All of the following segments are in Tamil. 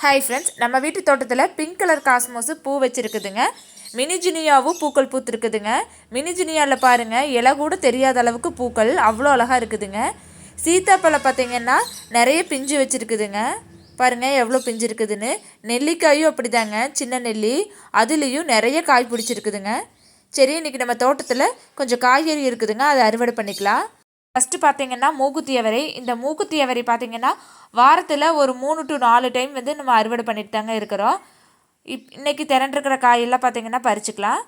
ஹாய் ஃப்ரெண்ட்ஸ் நம்ம வீட்டு தோட்டத்தில் பிங்க் கலர் காஸ்மோஸு பூ வச்சுருக்குதுங்க. மினிஜினியாவும் பூக்கள் பூத்துருக்குதுங்க. மினிஜினியாவில் பாருங்கள் இலை கூட தெரியாத அளவுக்கு பூக்கள் அவ்வளோ அழகாக இருக்குதுங்க. சீத்தாப்பழம் பார்த்திங்கன்னா நிறைய பிஞ்சு வச்சுருக்குதுங்க. பாருங்கள் எவ்வளோ பிஞ்சு இருக்குதுன்னு. நெல்லிக்காயும் அப்படிதாங்க சின்ன நெல்லி. அதுலேயும் நிறைய காய் பிடிச்சிருக்குதுங்க. சரி இன்றைக்கி நம்ம தோட்டத்தில் கொஞ்சம் காய்கறி இருக்குதுங்க அதை அறுவடை பண்ணிக்கலாம். ஃபஸ்ட்டு பார்த்தீங்கன்னா மூக்குத்தியவரை. இந்த மூக்குத்தியவரை பார்த்திங்கன்னா பார்த்தீங்கன்னா வாரத்தில் ஒரு மூணு டு நாலு டைம் வந்து நம்ம அறுவடை பண்ணிட்டு தாங்க இருக்கிறோம். இப் இன்றைக்கி திரண்டிருக்கிற காயெல்லாம் பார்த்தீங்கன்னா பறிச்சுக்கலாம்.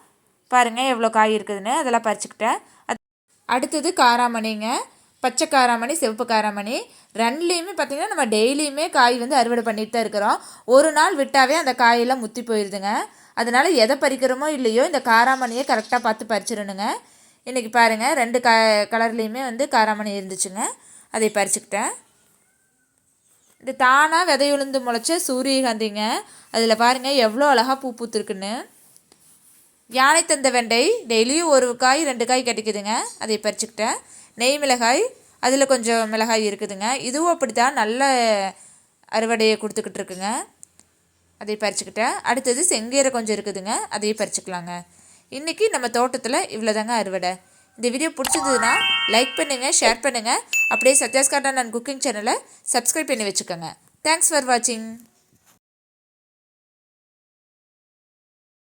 பாருங்கள் எவ்வளோ காய் இருக்குதுன்னு. அதெல்லாம் பறிச்சுக்கிட்டேன். அது அடுத்தது காராமணிங்க. பச்சை காராமணி சிவப்பு காராமணி. ரெண்டுலேயுமே பார்த்தீங்கன்னா நம்ம டெய்லியுமே காய் வந்து அறுவடை பண்ணிட்டு தான் இருக்கிறோம். ஒரு நாள் விட்டாவே அந்த காயெல்லாம் முத்தி போயிடுதுங்க அதனால் எதை பறிக்கிறோமோ இல்லையோ இந்த காராமணியை கரெக்டாக பார்த்து பறிச்சிடணுங்க. இன்றைக்கி பாருங்கள் ரெண்டு க கலர்லேயுமே வந்து காராமணி இருந்துச்சுங்க. அதை பறிச்சுக்கிட்டேன். இது தானாக விதையுளுந்து முளைச்ச சூரியகாந்திங்க. அதில் பாருங்கள் எவ்வளோ அழகாக பூ பூத்துருக்குன்னு. யானை தந்த வெண்டை டெய்லியும் ஒரு காய் ரெண்டு காய் கிடைக்குதுங்க அதை பறிச்சுக்கிட்டேன். நெய் மிளகாய் அதில் கொஞ்சம் மிளகாய் இருக்குதுங்க. இதுவும் அப்படி தான் நல்ல அறுவடையை கொடுத்துக்கிட்டு இருக்குங்க. அதை பறிச்சுக்கிட்டேன். அடுத்தது செங்கீரை கொஞ்சம் இருக்குதுங்க. அதையும் பறிச்சுக்கலாங்க. இன்றைக்கி நம்ம தோட்டத்தில் இவ்வளோதாங்க அறுவடை. இந்த வீடியோ பிடிச்சதுன்னா லைக் பண்ணுங்கள் ஷேர் பண்ணுங்கள் அப்படியே சத்யாஸ்கார்டா நான் குக்கிங் சேனலை சப்ஸ்கிரைப் பண்ணி வச்சுக்கோங்க. தேங்க்ஸ் ஃபார் வாட்சிங்